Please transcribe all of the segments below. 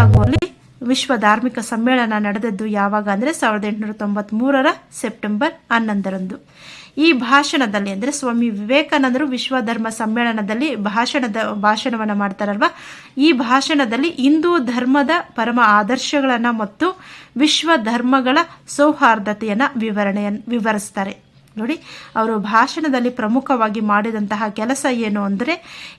ಚಿಕಾಗೋಲಿ ವಿಶ್ವ ಧಾರ್ಮಿಕ ಸಮ್ಮೇಳನ ನಡೆದದ್ದು ಯಾವಾಗ ಅಂದರೆ ಸಾವಿರದ ಎಂಟುನೂರ ತೊಂಬತ್ಮೂರರ ಸೆಪ್ಟೆಂಬರ್ ಹನ್ನೊಂದರಂದು. ಈ ಭಾಷಣದಲ್ಲಿ ಅಂದರೆ ಸ್ವಾಮಿ ವಿವೇಕಾನಂದರು ವಿಶ್ವ ಧರ್ಮ ಸಮ್ಮೇಳನದಲ್ಲಿ ಭಾಷಣದ ಭಾಷಣವನ್ನು ಮಾಡ್ತಾರಲ್ವ? ಈ ಭಾಷಣದಲ್ಲಿ ಹಿಂದೂ ಧರ್ಮದ ಪರಮ ಆದರ್ಶಗಳನ್ನು ಮತ್ತು ವಿಶ್ವ ಧರ್ಮಗಳ ಸೌಹಾರ್ದತೆಯನ್ನು ವಿವರಣೆಯನ್ನು ವಿವರಿಸ್ತಾರೆ. ನೋಡಿ, ಅವರು ಭಾಷಣದಲ್ಲಿ ಪ್ರಮುಖವಾಗಿ ಮಾಡಿದಂತಹ ಕೆಲಸ ಏನು ಅಂದರೆ,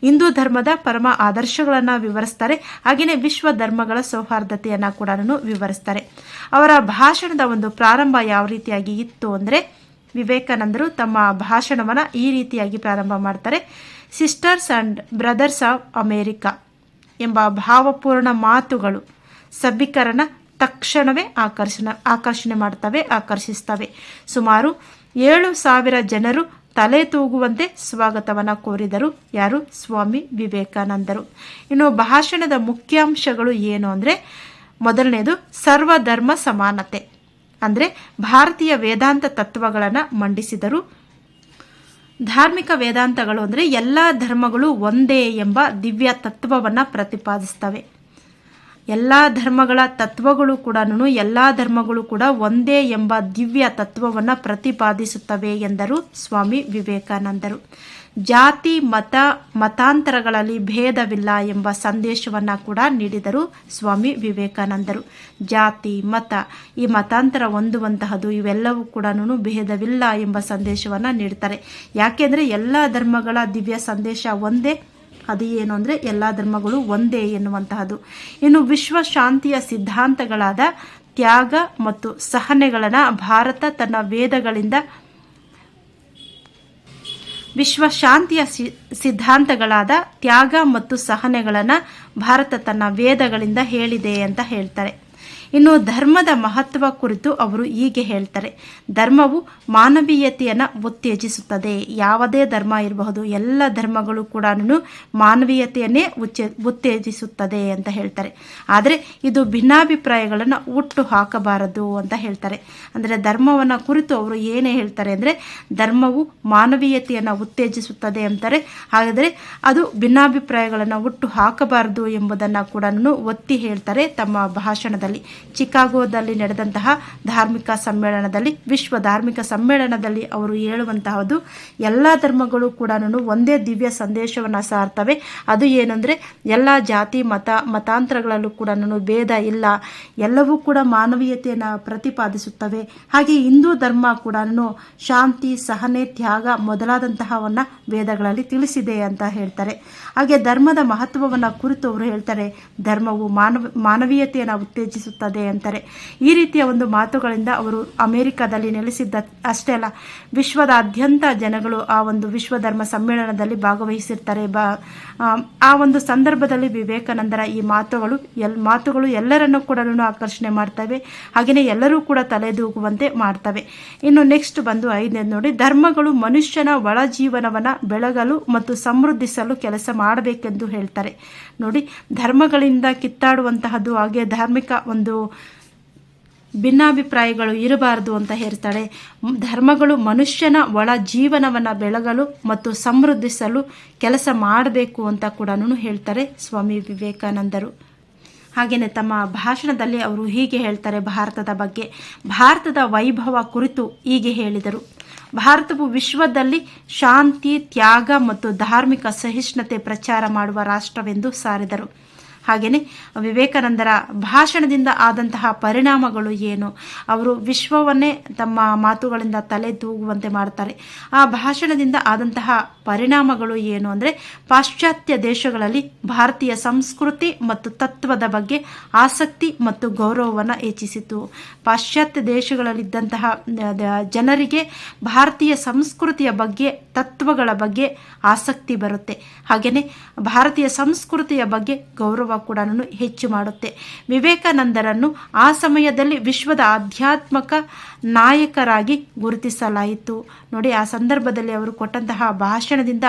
ಹಿಂದೂ ಧರ್ಮದ ಪರಮ ಆದರ್ಶಗಳನ್ನು ವಿವರಿಸ್ತಾರೆ ಹಾಗೆಯೇ ವಿಶ್ವ ಧರ್ಮಗಳ ಸೌಹಾರ್ದತೆಯನ್ನು ಕೂಡ ವಿವರಿಸ್ತಾರೆ. ಅವರ ಭಾಷಣದ ಒಂದು ಪ್ರಾರಂಭ ಯಾವ ರೀತಿಯಾಗಿ ಇತ್ತು ಅಂದರೆ, ವಿವೇಕಾನಂದರು ತಮ್ಮ ಭಾಷಣವನ್ನು ಈ ರೀತಿಯಾಗಿ ಪ್ರಾರಂಭ ಮಾಡ್ತಾರೆ. Sisters and brothers of America ಎಂಬ ಭಾವಪೂರ್ಣ ಮಾತುಗಳು ಸಭಿಕರಣ ತಕ್ಷಣವೇ ಆಕರ್ಷಣ, ಆಕರ್ಷಣೆ ಮಾಡ್ತವೆ, ಆಕರ್ಷಿಸ್ತವೆ. ಸುಮಾರು ಏಳು ಸಾವಿರ ಜನರು ತಲೆ ತೂಗುವಂತೆ ಸ್ವಾಗತವನ್ನು ಕೋರಿದರು. ಯಾರು? ಸ್ವಾಮಿ ವಿವೇಕಾನಂದರು. ಇನ್ನು ಭಾಷಣದ ಮುಖ್ಯಾಂಶಗಳು ಏನು ಅಂದರೆ, ಮೊದಲನೇದು, ಸರ್ವಧರ್ಮ ಸಮಾನತೆ. ಅಂದರೆ, ಭಾರತೀಯ ವೇದಾಂತ ತತ್ವಗಳನ್ನು ಮಂಡಿಸಿದರು. ಧಾರ್ಮಿಕ ವೇದಾಂತಗಳು ಅಂದರೆ, ಎಲ್ಲ ಧರ್ಮಗಳು ಒಂದೇ ಎಂಬ ದಿವ್ಯ ತತ್ವವನ್ನು ಪ್ರತಿಪಾದಿಸ್ತವೆ. ಎಲ್ಲ ಧರ್ಮಗಳ ತತ್ವಗಳು ಕೂಡ ಎಲ್ಲ ಧರ್ಮಗಳು ಕೂಡ ಒಂದೇ ಎಂಬ ದಿವ್ಯ ತತ್ವವನ್ನು ಪ್ರತಿಪಾದಿಸುತ್ತವೆ ಎಂದರು ಸ್ವಾಮಿ ವಿವೇಕಾನಂದರು. ಜಾತಿ, ಮತ, ಮತಾಂತರಗಳಲ್ಲಿ ಭೇದವಿಲ್ಲ ಎಂಬ ಸಂದೇಶವನ್ನು ಕೂಡ ನೀಡಿದರು ಸ್ವಾಮಿ ವಿವೇಕಾನಂದರು. ಜಾತಿ, ಮತ, ಈ ಮತಾಂತರ ಹೊಂದುವಂತಹದ್ದು ಇವೆಲ್ಲವೂ ಕೂಡ ಭೇದವಿಲ್ಲ ಎಂಬ ಸಂದೇಶವನ್ನು ನೀಡ್ತಾರೆ. ಯಾಕೆಂದರೆ ಎಲ್ಲ ಧರ್ಮಗಳ ದಿವ್ಯ ಸಂದೇಶ ಒಂದೇ ಅದು ಏನು ಅಂದರೆ ಎಲ್ಲ ಧರ್ಮಗಳು ಒಂದೇ ಎನ್ನುವಂತಹದ್ದು. ಇನ್ನು ವಿಶ್ವ ಶಾಂತಿಯ ಸಿದ್ಧಾಂತಗಳಾದ ತ್ಯಾಗ ಮತ್ತು ಸಹನೆಗಳನ್ನು ಭಾರತ ತನ್ನ ವೇದಗಳಿಂದ ವಿಶ್ವ ಶಾಂತಿಯ ಸಿದ್ಧಾಂತಗಳಾದ ತ್ಯಾಗ ಮತ್ತು ಸಹನೆಗಳನ್ನು ಭಾರತ ತನ್ನ ವೇದಗಳಿಂದ ಹೇಳಿದೆ ಅಂತ ಹೇಳ್ತಾರೆ. ಇನ್ನು ಧರ್ಮದ ಮಹತ್ವ ಕುರಿತು ಅವರು ಹೀಗೆ ಹೇಳ್ತಾರೆ. ಧರ್ಮವು ಮಾನವೀಯತೆಯನ್ನು ಉತ್ತೇಜಿಸುತ್ತದೆ. ಯಾವುದೇ ಧರ್ಮ ಇರಬಹುದು, ಎಲ್ಲ ಧರ್ಮಗಳು ಕೂಡ ಮಾನವೀಯತೆಯನ್ನೇ ಉಚ್ಚೆ, ಉತ್ತೇಜಿಸುತ್ತದೆ ಅಂತ ಹೇಳ್ತಾರೆ. ಆದರೆ ಇದು ಭಿನ್ನಾಭಿಪ್ರಾಯಗಳನ್ನು ಹುಟ್ಟು ಹಾಕಬಾರದು ಅಂತ ಹೇಳ್ತಾರೆ. ಅಂದರೆ ಧರ್ಮವನ್ನು ಕುರಿತು ಅವರು ಏನೇ ಹೇಳ್ತಾರೆ ಅಂದರೆ ಧರ್ಮವು ಮಾನವೀಯತೆಯನ್ನು ಉತ್ತೇಜಿಸುತ್ತದೆ ಅಂತಾರೆ. ಹಾಗಾದರೆ ಅದು ಭಿನ್ನಾಭಿಪ್ರಾಯಗಳನ್ನು ಹುಟ್ಟು ಹಾಕಬಾರದು ಎಂಬುದನ್ನು ಕೂಡ ಒತ್ತಿ ಹೇಳ್ತಾರೆ ತಮ್ಮ ಭಾಷಣದಲ್ಲಿ. ಚಿಕಾಗೋದಲ್ಲಿ ನಡೆದಂತಹ ಧಾರ್ಮಿಕ ಸಮ್ಮೇಳನದಲ್ಲಿ, ವಿಶ್ವ ಧಾರ್ಮಿಕ ಸಮ್ಮೇಳನದಲ್ಲಿ ಅವರು ಹೇಳುವಂತಹದ್ದು, ಎಲ್ಲ ಧರ್ಮಗಳು ಕೂಡ ಒಂದೇ ದಿವ್ಯ ಸಂದೇಶವನ್ನು ಸಾರ್ತವೆ. ಅದು ಏನಂದರೆ, ಎಲ್ಲ ಜಾತಿ, ಮತ, ಮತಾಂತರಗಳಲ್ಲೂ ಕೂಡ ಭೇದ ಇಲ್ಲ. ಎಲ್ಲವೂ ಕೂಡ ಮಾನವೀಯತೆಯನ್ನು ಪ್ರತಿಪಾದಿಸುತ್ತವೆ. ಹಾಗೆ ಹಿಂದೂ ಧರ್ಮ ಕೂಡ ಶಾಂತಿ, ಸಹನೆ, ತ್ಯಾಗ ಮೊದಲಾದಂತಹವನ್ನು ವೇದಗಳಲ್ಲಿ ತಿಳಿಸಿದೆ ಅಂತ ಹೇಳ್ತಾರೆ. ಹಾಗೆ ಧರ್ಮದ ಮಹತ್ವವನ್ನು ಕುರಿತು ಅವರು ಹೇಳ್ತಾರೆ, ಧರ್ಮವು ಮಾನವ, ಮಾನವೀಯತೆಯನ್ನು ಉತ್ತೇಜಿಸುತ್ತದೆ ಅಂತಾರೆ ಈ ರೀತಿಯ ಒಂದು ಮಾತುಗಳಿಂದ ಅವರು ಅಮೆರಿಕದಲ್ಲಿ ನೆಲೆಸಿದ್ದ ಅಷ್ಟೇ ಅಲ್ಲ, ವಿಶ್ವದಾದ್ಯಂತ ಜನಗಳು ಆ ಒಂದು ವಿಶ್ವ ಧರ್ಮ ಸಮ್ಮೇಳನದಲ್ಲಿ ಭಾಗವಹಿಸಿರ್ತಾರೆ. ಬಾ, ಆ ಒಂದು ಸಂದರ್ಭದಲ್ಲಿ ವಿವೇಕಾನಂದರ ಈ ಮಾತುಗಳು, ಎಲ್, ಮಾತುಗಳು ಎಲ್ಲರನ್ನೂ ಕೂಡ ಆಕರ್ಷಣೆ ಮಾಡ್ತವೆ, ಹಾಗೆಯೇ ಎಲ್ಲರೂ ಕೂಡ ತಲೆದೂಗುವಂತೆ ಮಾಡ್ತವೆ. ಇನ್ನು ನೆಕ್ಸ್ಟ್ ಬಂದು ಐದನೇ ನೋಡಿ, ಧರ್ಮಗಳು ಮನುಷ್ಯನ ಒಳ ಜೀವನವನ್ನು ಬೆಳಗಲು ಮತ್ತು ಸಮೃದ್ಧಿಸಲು ಕೆಲಸ ಮಾಡಬೇಕೆಂದು ಹೇಳ್ತಾರೆ. ನೋಡಿ, ಧರ್ಮಗಳಿಂದ ಕಿತ್ತಾಡುವಂತಹದ್ದು ಹಾಗೆ ಧಾರ್ಮಿಕ ಒಂದು ಭಿನ್ನಾಭಿಪ್ರಾಯಗಳು ಇರಬಾರದು ಅಂತ ಹೇಳ್ತಾಳೆ. ಧರ್ಮಗಳು ಮನುಷ್ಯನ ಒಳ ಜೀವನವನ್ನು ಬೆಳಗಲು ಮತ್ತು ಸಮೃದ್ಧಿಸಲು ಕೆಲಸ ಮಾಡಬೇಕು ಅಂತ ಕೂಡ ಹೇಳ್ತಾರೆ ಸ್ವಾಮಿ ವಿವೇಕಾನಂದರು. ಹಾಗೆಯೇ ತಮ್ಮ ಭಾಷಣದಲ್ಲಿ ಅವರು ಹೀಗೆ ಹೇಳ್ತಾರೆ ಭಾರತದ ಬಗ್ಗೆ. ಭಾರತದ ವೈಭವ ಕುರಿತು ಹೀಗೆ ಹೇಳಿದರು. ಭಾರತವು ವಿಶ್ವದಲ್ಲಿ ಶಾಂತಿ, ತ್ಯಾಗ ಮತ್ತು ಧಾರ್ಮಿಕ ಸಹಿಷ್ಣುತೆ ಪ್ರಚಾರ ಮಾಡುವ ರಾಷ್ಟ್ರವೆಂದು ಸಾರಿದರು. ಹಾಗೆಯೇ ವಿವೇಕಾನಂದರ ಭಾಷಣದಿಂದ ಆದಂತಹ ಪರಿಣಾಮಗಳು ಏನು? ಅವರು ವಿಶ್ವವನ್ನೇ ತಮ್ಮ ಮಾತುಗಳಿಂದ ತಲೆ ತೂಗುವಂತೆ ಮಾಡ್ತಾರೆ. ಆ ಭಾಷಣದಿಂದ ಆದಂತಹ ಪರಿಣಾಮಗಳು ಏನು ಅಂದರೆ ಪಾಶ್ಚಾತ್ಯ ದೇಶಗಳಲ್ಲಿ ಭಾರತೀಯ ಸಂಸ್ಕೃತಿ ಮತ್ತು ತತ್ವದ ಬಗ್ಗೆ ಆಸಕ್ತಿ ಮತ್ತು ಗೌರವವನ್ನು ಹೆಚ್ಚಿಸಿತು. ಪಾಶ್ಚಾತ್ಯ ದೇಶಗಳಲ್ಲಿದ್ದಂತಹ ಜನರಿಗೆ ಭಾರತೀಯ ಸಂಸ್ಕೃತಿಯ ಬಗ್ಗೆ, ತತ್ವಗಳ ಬಗ್ಗೆ ಆಸಕ್ತಿ ಬರುತ್ತೆ. ಹಾಗೆಯೇ ಭಾರತೀಯ ಸಂಸ್ಕೃತಿಯ ಬಗ್ಗೆ ಗೌರವ ಕೂಡ ಹೆಚ್ಚು ಮಾಡುತ್ತೆ. ವಿವೇಕಾನಂದರನ್ನು ಆ ಸಮಯದಲ್ಲಿ ವಿಶ್ವದ ಆಧ್ಯಾತ್ಮಕ ನಾಯಕರಾಗಿ ಗುರುತಿಸಲಾಯಿತು. ನೋಡಿ, ಆ ಸಂದರ್ಭದಲ್ಲಿ ಅವರು ಕೊಟ್ಟಂತಹ ಭಾಷಣದಿಂದ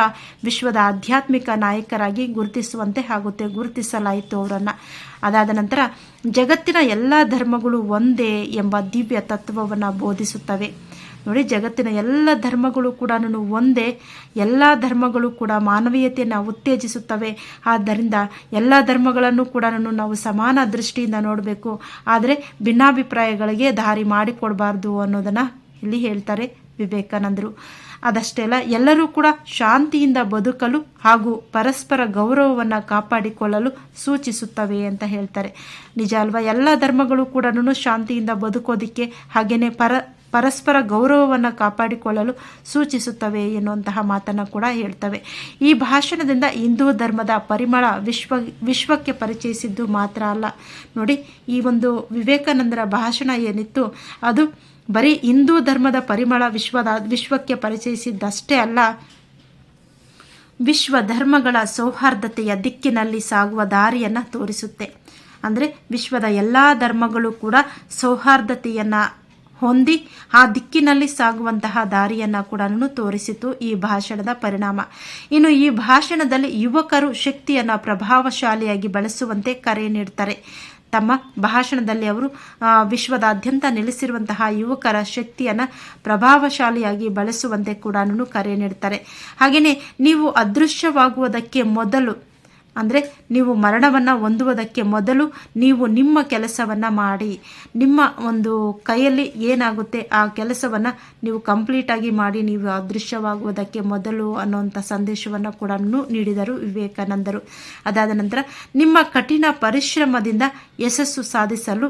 ವಿಶ್ವದ ಆಧ್ಯಾತ್ಮಿಕ ನಾಯಕರಾಗಿ ಗುರುತಿಸುವಂತೆ ಆಗುತ್ತೆ, ಗುರುತಿಸಲಾಯಿತು ಅವರನ್ನು. ಅದಾದ ನಂತರ, ಜಗತ್ತಿನ ಎಲ್ಲ ಧರ್ಮಗಳು ಒಂದೇ ಎಂಬ ದಿವ್ಯ ತತ್ವವನ್ನು ಬೋಧಿಸುತ್ತವೆ. ನೋಡಿ, ಜಗತ್ತಿನ ಎಲ್ಲ ಧರ್ಮಗಳು ಕೂಡ ಒಂದೇ, ಎಲ್ಲ ಧರ್ಮಗಳು ಕೂಡ ಮಾನವೀಯತೆಯನ್ನು ಉತ್ತೇಜಿಸುತ್ತವೆ. ಆದ್ದರಿಂದ ಎಲ್ಲ ಧರ್ಮಗಳನ್ನು ಕೂಡ ನಾವು ಸಮಾನ ದೃಷ್ಟಿಯಿಂದ ನೋಡಬೇಕು. ಆದರೆ ಭಿನ್ನಾಭಿಪ್ರಾಯಗಳಿಗೆ ದಾರಿ ಮಾಡಿಕೊಡಬಾರ್ದು ಅನ್ನೋದನ್ನು ಇಲ್ಲಿ ಹೇಳ್ತಾರೆ ವಿವೇಕಾನಂದರು. ಅದಷ್ಟೇ ಅಲ್ಲ ಎಲ್ಲರೂ ಕೂಡ ಶಾಂತಿಯಿಂದ ಬದುಕಲು ಹಾಗೂ ಪರಸ್ಪರ ಗೌರವವನ್ನು ಕಾಪಾಡಿಕೊಳ್ಳಲು ಸೂಚಿಸುತ್ತವೆ ಅಂತ ಹೇಳ್ತಾರೆ. ನಿಜ ಅಲ್ವಾ, ಎಲ್ಲ ಧರ್ಮಗಳು ಕೂಡ ಶಾಂತಿಯಿಂದ ಬದುಕೋದಿಕ್ಕೆ ಹಾಗೆಯೇ ಪರ ಪರಸ್ಪರ ಗೌರವವನ್ನು ಕಾಪಾಡಿಕೊಳ್ಳಲು ಸೂಚಿಸುತ್ತವೆ ಎನ್ನುವಂತಹ ಮಾತನ್ನು ಕೂಡ ಹೇಳ್ತವೆ. ಈ ಭಾಷಣದಿಂದ ಹಿಂದೂ ಧರ್ಮದ ಪರಿಮಳ ವಿಶ್ವ, ವಿಶ್ವಕ್ಕೆ ಪರಿಚಯಿಸಿದ್ದು ಮಾತ್ರ ಅಲ್ಲ. ನೋಡಿ, ಈ ಒಂದು ವಿವೇಕಾನಂದರ ಭಾಷಣ ಏನಿತ್ತು, ಅದು ಬರೀ ಹಿಂದೂ ಧರ್ಮದ ಪರಿಮಳ ವಿಶ್ವದ, ವಿಶ್ವಕ್ಕೆ ಪರಿಚಯಿಸಿದ್ದಷ್ಟೇ ಅಲ್ಲ. ವಿಶ್ವ ಧರ್ಮಗಳ ಸೌಹಾರ್ದತೆಯ ದಿಕ್ಕಿನಲ್ಲಿ ಸಾಗುವ ದಾರಿಯನ್ನು ತೋರಿಸುತ್ತೆ. ಅಂದರೆ ವಿಶ್ವದ ಎಲ್ಲ ಧರ್ಮಗಳು ಕೂಡ ಸೌಹಾರ್ದತೆಯನ್ನು ಹೊಂದಿ ಆ ದಿಕ್ಕಿನಲ್ಲಿ ಸಾಗುವಂತಹ ದಾರಿಯನ್ನು ಕೂಡ ತೋರಿಸಿತು ಈ ಭಾಷಣದ ಪರಿಣಾಮ. ಇನ್ನು ಈ ಭಾಷಣದಲ್ಲಿ ಯುವಕರು ಶಕ್ತಿಯನ್ನು ಪ್ರಭಾವಶಾಲಿಯಾಗಿ ಬಳಸುವಂತೆ ಕರೆ ನೀಡ್ತಾರೆ. ತಮ್ಮ ಭಾಷಣದಲ್ಲಿ ಅವರು ವಿಶ್ವದಾದ್ಯಂತ ನೆಲೆಸಿರುವಂತಹ ಯುವಕರ ಶಕ್ತಿಯನ್ನು ಪ್ರಭಾವಶಾಲಿಯಾಗಿ ಬಳಸುವಂತೆ ಕೂಡ ಕರೆ ನೀಡ್ತಾರೆ. ಹಾಗೆಯೇ ನೀವು ಅದೃಶ್ಯವಾಗುವುದಕ್ಕೆ ಮೊದಲು ಅಂದರೆ ನೀವು ಮರಣವನ್ನು ಹೊಂದುವುದಕ್ಕೆ ಮೊದಲು ನೀವು ನಿಮ್ಮ ಕೆಲಸವನ್ನು ಮಾಡಿ. ನಿಮ್ಮ ಒಂದು ಕೈಯಲ್ಲಿ ಏನಾಗುತ್ತೆ ಆ ಕೆಲಸವನ್ನು ನೀವು ಕಂಪ್ಲೀಟಾಗಿ ಮಾಡಿ, ನೀವು ಅದೃಶ್ಯವಾಗುವುದಕ್ಕೆ ಮೊದಲು ಅನ್ನುವಂಥ ಸಂದೇಶವನ್ನು ಕೂಡ ನೀಡಿದರು ವಿವೇಕಾನಂದರು. ಅದಾದ ನಂತರ ನಿಮ್ಮ ಕಠಿಣ ಪರಿಶ್ರಮದಿಂದ ಯಶಸ್ಸು ಸಾಧಿಸಲು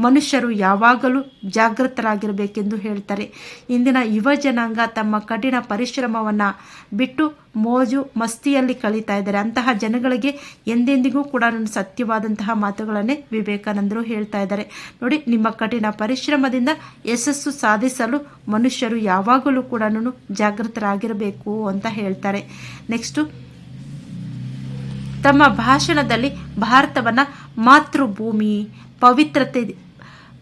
ಮನುಷ್ಯರು ಯಾವಾಗಲೂ ಜಾಗೃತರಾಗಿರಬೇಕೆಂದು ಹೇಳ್ತಾರೆ. ಇಂದಿನ ಯುವ ಜನಾಂಗ ತಮ್ಮ ಕಠಿಣ ಪರಿಶ್ರಮವನ್ನು ಬಿಟ್ಟು ಮೋಜು ಮಸ್ತಿಯಲ್ಲಿ ಕಳೀತಾ ಇದ್ದಾರೆ. ಅಂತಹ ಜನಗಳಿಗೆ ಎಂದೆಂದಿಗೂ ಕೂಡ ಸತ್ಯವಾದಂತಹ ಮಾತುಗಳನ್ನೇ ವಿವೇಕಾನಂದರು ಹೇಳ್ತಾ ಇದ್ದಾರೆ. ನೋಡಿ, ನಿಮ್ಮ ಕಠಿಣ ಪರಿಶ್ರಮದಿಂದ ಯಶಸ್ಸು ಸಾಧಿಸಲು ಮನುಷ್ಯರು ಯಾವಾಗಲೂ ಕೂಡ ಜಾಗೃತರಾಗಿರಬೇಕು ಅಂತ ಹೇಳ್ತಾರೆ. ನೆಕ್ಸ್ಟು, ತಮ್ಮ ಭಾಷಣದಲ್ಲಿ ಭಾರತವನ್ನು ಮಾತೃಭೂಮಿ, ಪವಿತ್ರತೆ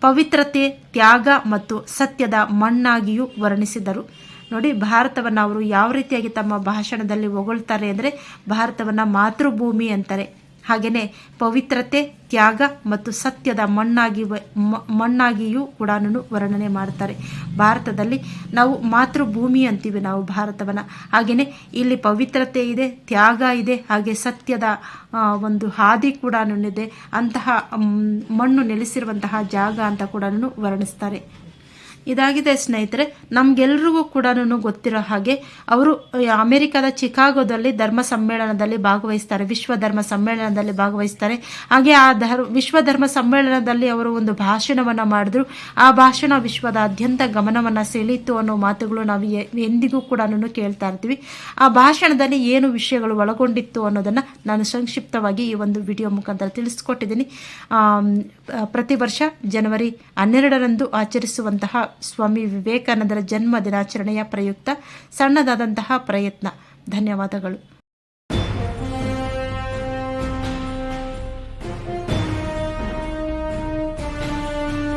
ಪವಿತ್ರತೆ, ತ್ಯಾಗ ಮತ್ತು ಸತ್ಯದ ಮಣ್ಣಾಗಿಯೂ ವರ್ಣಿಸಿದರು. ನೋಡಿ, ಭಾರತವನ್ನು ಅವರು ಯಾವ ರೀತಿಯಾಗಿ ತಮ್ಮ ಭಾಷಣದಲ್ಲಿ ಹೊಗಳ್ತಾರೆ ಅಂದರೆ ಭಾರತವನ್ನು ಮಾತೃಭೂಮಿ ಅಂತಾರೆ. ಹಾಗೆಯೇ ಪವಿತ್ರತೆ, ತ್ಯಾಗ ಮತ್ತು ಸತ್ಯದ ಮಣ್ಣಾಗಿ ಮಣ್ಣಾಗಿಯೂ ಕೂಡ ವರ್ಣನೆ ಮಾಡ್ತಾರೆ ಭಾರತದಲ್ಲಿ ನಾವು ಮಾತೃಭೂಮಿ ಅಂತೀವಿ ನಾವು ಭಾರತವನ್ನು. ಹಾಗೆಯೇ ಇಲ್ಲಿ ಪವಿತ್ರತೆ ಇದೆ, ತ್ಯಾಗ ಇದೆ, ಹಾಗೆ ಸತ್ಯದ ಒಂದು ಹಾದಿ ಕೂಡ ಇದೆ ಅಂತಹ ಮಣ್ಣು ನೆಲೆಸಿರುವಂತಹ ಜಾಗ ಅಂತ ಕೂಡ ವರ್ಣಿಸ್ತಾರೆ. ಇದಾಗಿದೆ ಸ್ನೇಹಿತರೆ, ನಮಗೆಲ್ರಿಗೂ ಕೂಡ ಗೊತ್ತಿರೋ ಹಾಗೆ ಅವರು ಅಮೆರಿಕದ ಚಿಕಾಗೋದಲ್ಲಿ ಧರ್ಮ ಸಮ್ಮೇಳನದಲ್ಲಿ ಭಾಗವಹಿಸ್ತಾರೆ ವಿಶ್ವ ಧರ್ಮ ಸಮ್ಮೇಳನದಲ್ಲಿ ಭಾಗವಹಿಸ್ತಾರೆ. ಹಾಗೆ ಆ ಧರ್ ವಿಶ್ವ ಧರ್ಮ ಸಮ್ಮೇಳನದಲ್ಲಿ ಅವರು ಒಂದು ಭಾಷಣವನ್ನು ಮಾಡಿದ್ರು. ಆ ಭಾಷಣ ವಿಶ್ವದಾದ್ಯಂತ ಗಮನವನ್ನು ಸೆಳೀತು ಅನ್ನೋ ಮಾತುಗಳು ನಾವು ಎಂದಿಗೂ ಕೂಡ ಕೇಳ್ತಾ ಇರ್ತೀವಿ. ಆ ಭಾಷಣದಲ್ಲಿ ಏನು ವಿಷಯಗಳು ಒಳಗೊಂಡಿತ್ತು ಅನ್ನೋದನ್ನು ನಾನು ಸಂಕ್ಷಿಪ್ತವಾಗಿ ಈ ಒಂದು ವಿಡಿಯೋ ಮುಖಾಂತರ ತಿಳಿಸ್ಕೊಟ್ಟಿದ್ದೀನಿ. ಪ್ರತಿ ವರ್ಷ ಜನವರಿ ಹನ್ನೆರಡರಂದು ಆಚರಿಸುವಂತಹ ಸ್ವಾಮಿ ವಿವೇಕಾನಂದರ ಜನ್ಮ ದಿನಾಚರಣೆಯ ಪ್ರಯುಕ್ತ ಸಣ್ಣದಾದಂತಹ ಪ್ರಯತ್ನ. ಧನ್ಯವಾದಗಳು.